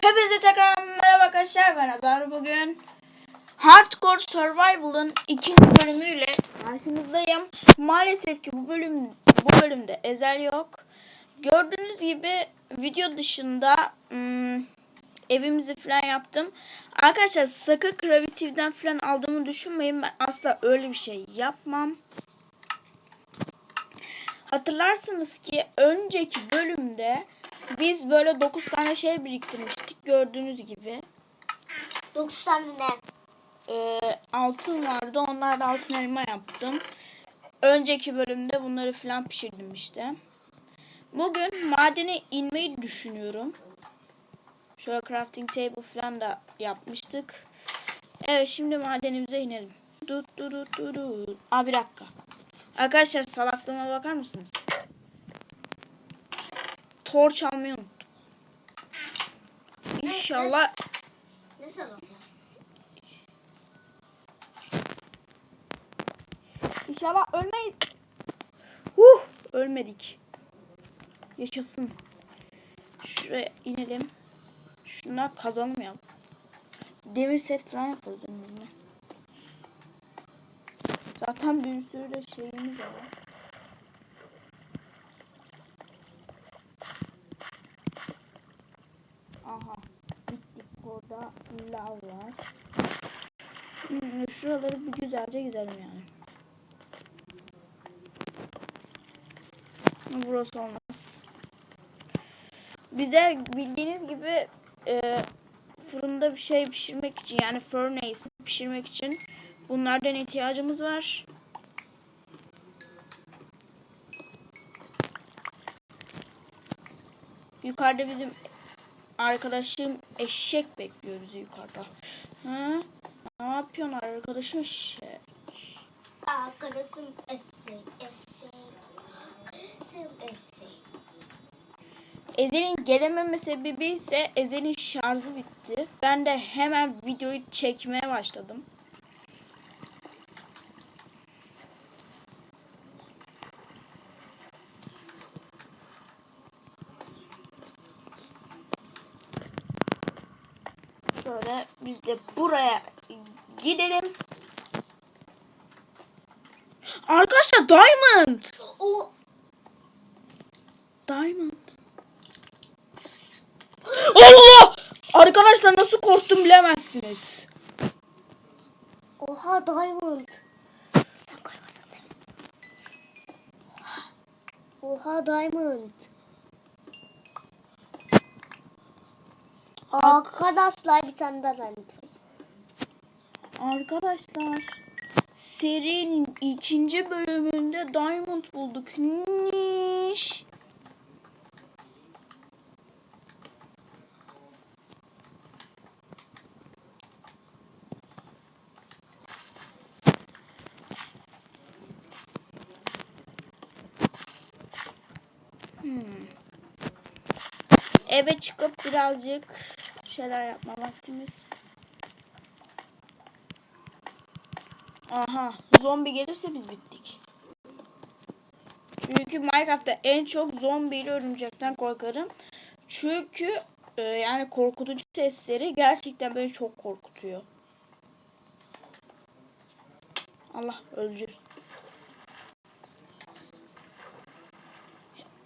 Hepinize tekrar merhaba arkadaşlar ben Azar bugün Hardcore Survival'ın ikinci bölümüyle karşınızdayım. Maalesef ki bu bölüm bu bölümde Ezel yok. Gördüğünüz gibi video dışında hmm, evimizi falan yaptım. Arkadaşlar sakın Gravity'den falan aldığımı düşünmeyin. Ben asla öyle bir şey yapmam. Hatırlarsınız ki önceki bölümde biz böyle 9 tane şey biriktirmiştik gördüğünüz gibi. 9 tane ne? Ee, altın vardı onlarla altın elma yaptım. Önceki bölümde bunları falan pişirdim işte. Bugün madene inmeyi düşünüyorum. Şöyle crafting table falan da yapmıştık. Evet şimdi madenimize inelim. Dut dut dut dut dut. Aa bir dakika. Arkadaşlar salaklığıma bakar mısınız? Torç almayı unuttum. İnşallah Ne salon? İnşallah ölmeyiz. Huh, ölmedik. Yaşasın. Şuraya inelim. Şuna kazalım ya. Demir set falan yaparız azından. Zaten bir sürü de şeyimiz var. Aha. Gittik orada lav var. Hmm, şuraları bir güzelce gidelim yani. Burası olmaz. Bize bildiğiniz gibi e, fırında bir şey pişirmek için yani furnace pişirmek için bunlardan ihtiyacımız var. Yukarıda bizim arkadaşım eşek bekliyor bizi yukarıda. Ha? Ne yapıyorsun arkadaşım eşek? Arkadaşım eşek, eşek. Arkadaşım eşek. Ezel'in gelememe sebebi ise Ezel'in şarjı bitti. Ben de hemen videoyu çekmeye başladım. Şöyle biz de buraya gidelim. Arkadaşlar Diamond! O Diamond. Allah! Arkadaşlar nasıl korktum bilemezsiniz. Oha diamond. Sen koymadın değil mi? Oha. Oha diamond. Arkadaşlar bir tane daha var. Arkadaşlar serinin ikinci bölümünde Diamond bulduk. Niş. Hmm. Eve çıkıp birazcık şeyler yapma vaktimiz. Aha, zombi gelirse biz bittik. Çünkü Minecraft'ta en çok zombiyle örümcekten korkarım. Çünkü e, yani korkutucu sesleri gerçekten beni çok korkutuyor. Allah öleceğiz.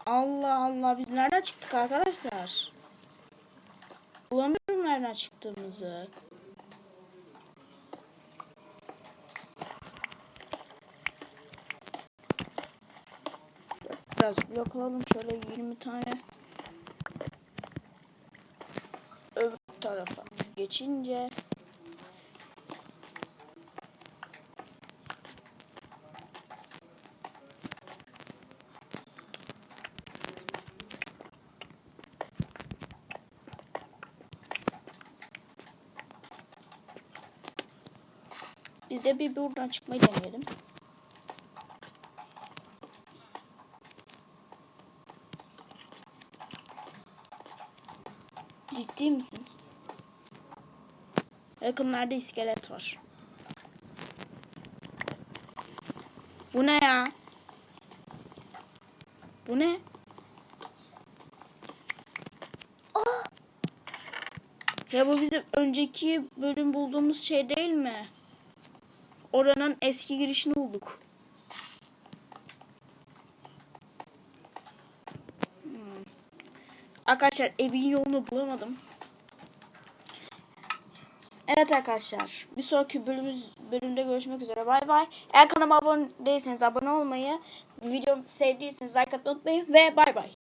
Allah Allah biz nereden çıktık arkadaşlar? Bulamıyorum nereden çıktığımızı. Biraz blok alalım şöyle 20 tane. Öbür tarafa geçince Biz de bir buradan çıkmayı deneyelim. Ciddi misin? Yakınlarda iskelet var. Bu ne ya? Bu ne? Ya bu bizim önceki bölüm bulduğumuz şey değil mi? Oranın eski girişini bulduk. Hmm. Arkadaşlar evin yolunu bulamadım. Evet arkadaşlar. Bir sonraki bölümümüz, bölümde görüşmek üzere. Bay bay. Eğer kanalıma abone değilseniz abone olmayı, videomu sevdiyseniz like atmayı unutmayın ve bay bay.